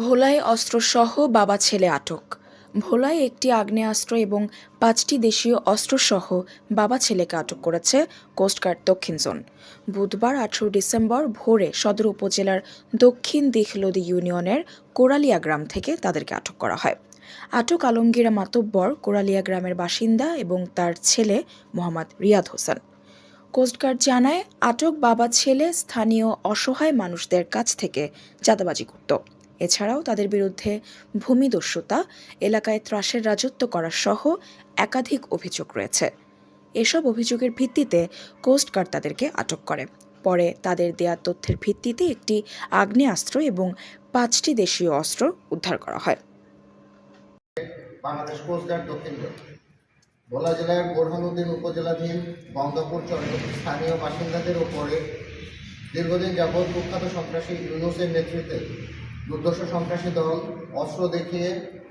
ভোলায় অস্ত্রসহ বাবা ছেলে আটক। ভোলায় একটি আগ্নেয়াস্ত্র এবং পাঁচটি দেশীয় অস্ত্রসহ বাবা ছেলেকে আটক করেছে কোস্টগার্ড দক্ষিণ জোন। বুধবার, আঠেরো ডিসেম্বর ভোরে সদর উপজেলার দক্ষিণ দিখলদি ইউনিয়নের কোরালিয়া গ্রাম থেকে তাদেরকে আটক করা হয়। আটক আলমগীরা মাতব্বর কোরালিয়া গ্রামের বাসিন্দা এবং তার ছেলে মোহাম্মদ রিয়াদ হোসেন। কোস্টগার্ড জানায়, আটক বাবা ছেলে স্থানীয় অসহায় মানুষদের কাছ থেকে চাঁদাবাজি করত। এছাড়াও তাদের বিরুদ্ধে ভূমিদস্যুতা, এলাকায় ত্রাসের রাজত্ব করা সহ একাধিক অভিযোগ রয়েছে। এসব অভিযোগের ভিত্তিতে কোস্টগার্ড তাদেরকে আটক করে। পরে তাদের দেয়া তথ্যের ভিত্তিতে একটি আগ্নেয়াস্ত্র এবং পাঁচটি দেশীয় অস্ত্র উদ্ধার করা হয়। বাংলাদেশ কোস্টগার্ড দক্ষিণ ভোলা জেলার বোরহানুদ্দিন উপজেলাধীন বঙ্গপুর চরে স্থানীয় বাসিন্দাদের উপরে দীর্ঘদিন যাবৎ কুখ্যাত সন্ত্রাসী ইউনুসের নেতৃত্বে দুর্দশ সন্ত্রাসী দল, অস্ত্র দেখিয়ে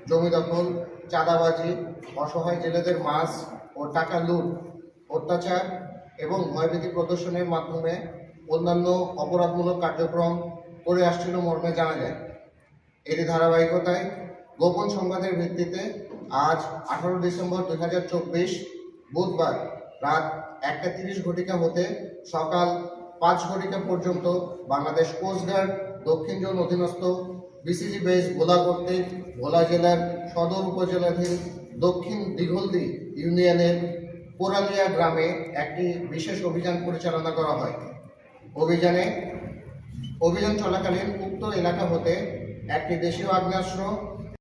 জমি দখল, চাঁদাবাজি, অসহায় জেলেদের মাছ ও টাকা লুট, অত্যাচার এবং ভয়ভীতি প্রদর্শনের মাধ্যমে অন্যান্য অপরাধমূলক কার্যক্রম করে আসছিল মর্মে জানা যায়। এরই ধারাবাহিকতায় গোপন সংবাদের ভিত্তিতে আজ আঠারো ডিসেম্বর দুই হাজার চব্বিশ বুধবার রাত একটা তিরিশ ঘটিকা হতে সকাল পাঁচ ঘটিকা পর্যন্ত বাংলাদেশ কোস্টগার্ড দক্ষিণ জোন অধীনস্থ বিসিজি বেস ভোলা কর্তৃক ভোলা জেলার সদর উপজেলাধীন দক্ষিণ দিঘলদি ইউনিয়নের কোরালিয়া গ্রামে একটি বিশেষ অভিযান পরিচালনা করা হয়। অভিযানে অভিযান চলাকালীন উক্ত এলাকা হতে একটি দেশীয় আগ্নেয়াস্ত্র